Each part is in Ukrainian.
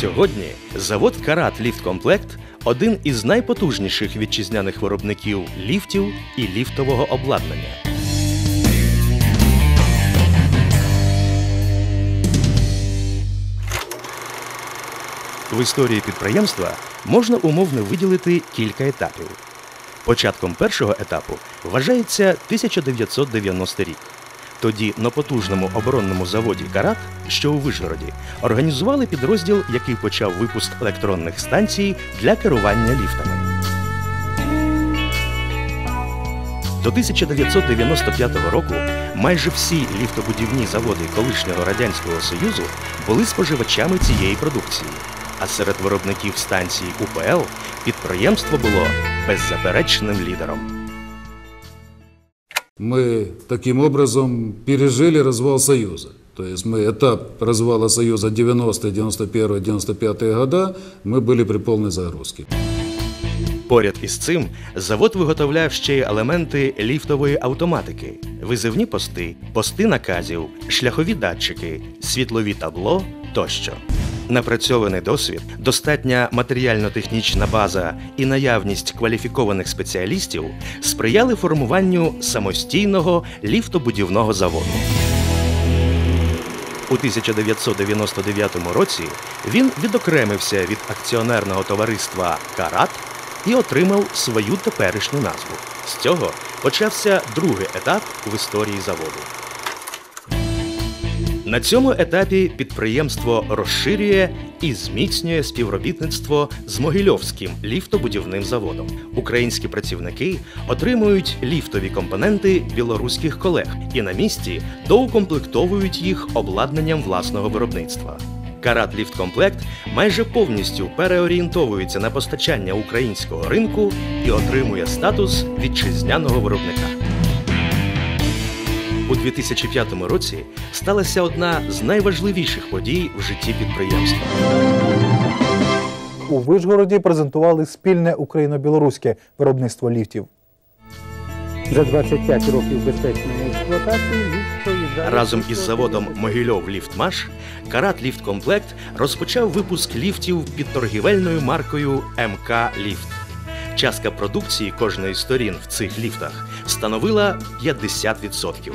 Сьогодні завод Карат Ліфткомплект один із найпотужніших вітчизняних виробників ліфтів і ліфтового обладнання. В історії підприємства можна умовно виділити кілька етапів. Початком першого етапу вважається 1990 рік. Тоді на потужному оборонному заводі Карат, що у Вишгороді, організували підрозділ, який почав випуск електронних станцій для керування ліфтами. До 1995 року майже всі ліфтобудівні заводи колишнього радянського союзу були споживачами цієї продукції. А серед виробників станцій УПЛ підприємство було беззаперечним лідером Мы таким образом пережили развал Союза. То есть мы этап развала Союза 90-е, 91-е, 95-е года, мы были при полной загрузке. Поряд із цим завод виготовляв ще й елементи ліфтової автоматики, визивні пости, пости наказів, шляхові датчики, світлові табло тощо. Напрацьований досвід, достатня матеріально-технічна база і наявність кваліфікованих спеціалістів сприяли формуванню самостійного ліфтобудівного заводу. У 1999 році він відокремився від акціонерного товариства Карат і отримав свою теперішню назву. З цього почався другий етап в історії заводу. На цьому етапі підприємство розширює і зміцнює співробітництво з Могильовським ліфтобудівним заводом. Українські працівники отримують ліфтові компоненти білоруських колег і на місці доукомплектовують їх обладнанням власного виробництва. Карат Ліфткомплект майже повністю переорієнтовується на постачання українського ринку і отримує статус вітчизняного виробника. У 2005 році сталася одна з найважливіших подій в житті підприємства. У Вишгороді презентували спільне україно-білоруське виробництво ліфтів. За 25 років безпечної експлуатації ліфт. Разом із заводом Могильов Ліфтмаш Карат Ліфткомплект розпочав випуск ліфтів під торгівельною маркою МК Ліфт. Частка продукції кожної сторін в цих ліфтах становила 50%.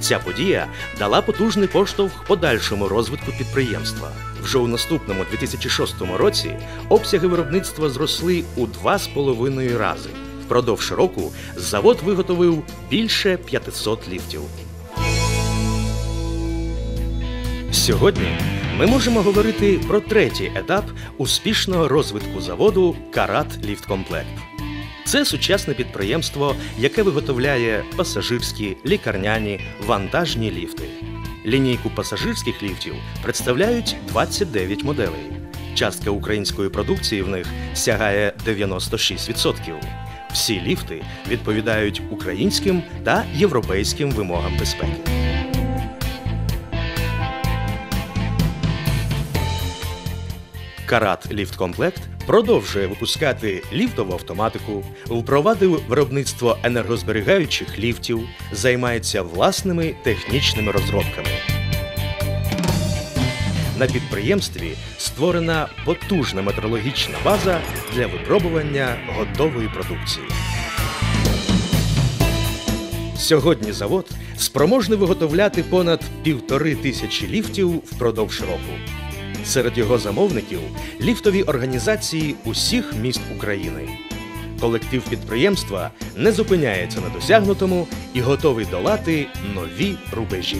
Ця подія дала потужний поштовх подальшому розвитку підприємства. Вже у наступному 2006 році обсяги виробництва зросли у 2,5 рази. Впродовж року завод виготовив більше 500 ліфтів. Сьогодні ми можемо говорити про третій етап успішного розвитку заводу Карат Ліфткомплект. Це сучасне підприємство, яке виготовляє пасажирські, лікарняні, вантажні ліфти. Лінійку пасажирських ліфтів представляють 29 моделей. Частка української продукції в них сягає 96%. Всі ліфти відповідають українським та європейським вимогам безпеки. Карат Ліфткомплект продовжує випускати ліфтову автоматику, впровадив виробництво енергозберігаючих ліфтів, займається власними технічними розробками. На підприємстві створена потужна метрологічна база для випробування готової продукції. Сьогодні завод спроможний виготовляти понад півтори тисячі ліфтів впродовж року. Серед його замовників ліфтові організації усіх міст України. Колектив підприємства не зупиняється на досягнутому і готовий долати нові рубежі.